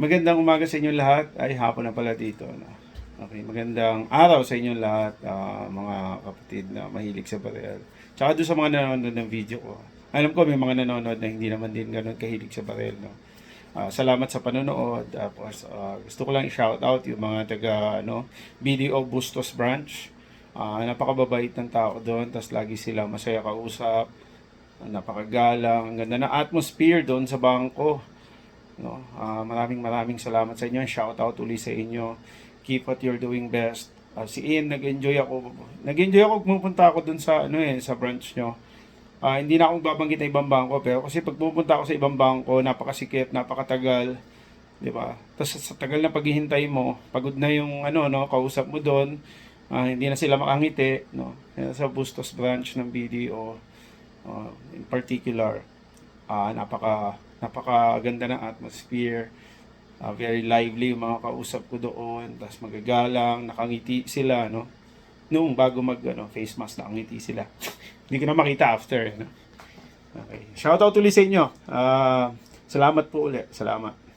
Magandang umaga sa inyo lahat. Ay, hapon na pala dito. No? Okay, magandang araw sa inyo lahat, ah, mga kapatid na mahilig sa barel. Tsaka doon sa mga nanonood ng video ko. Alam ko may mga nanonood na hindi naman din ganun kahilig sa barel. No? Ah, salamat sa panonood. Tapos, ah, gusto ko lang i-shout out yung mga taga ano, BDO Bustos Branch. Ah, napakababait ng tao doon. Tapos lagi sila masaya kausap. Napakagalang. Ang ganda ng atmosphere doon sa bangko. No? Ah, maraming maraming salamat sa inyo. Shout out uli sa inyo. Keep what you're doing best. Ah, si Ian, nag-enjoy ako. Nag-enjoy ako pumunta ako dun sa ano eh, sa branch nyo. Ah, hindi na akong babanggit na ibang bangko pero kasi pag pupunta ako sa ibang bangko, napakasikip, napakatagal, 'di ba? Tapos sa tagal na paghihintay mo, pagod na yung ano no, kausap mo doon. Ah, hindi na sila makangiti, no. Sa Bustos branch ng BDO ah, in particular, ah napaka napakaganda ng atmosphere. Ah, very lively yung mga kausap ko doon, tapos magagalang, nakangiti sila, no? Noong bago mag ano, face mask, nakangiti sila. Hindi ko na makita after, no? Okay. Shout out ulit sa inyo. Ah, salamat po ulit. Salamat.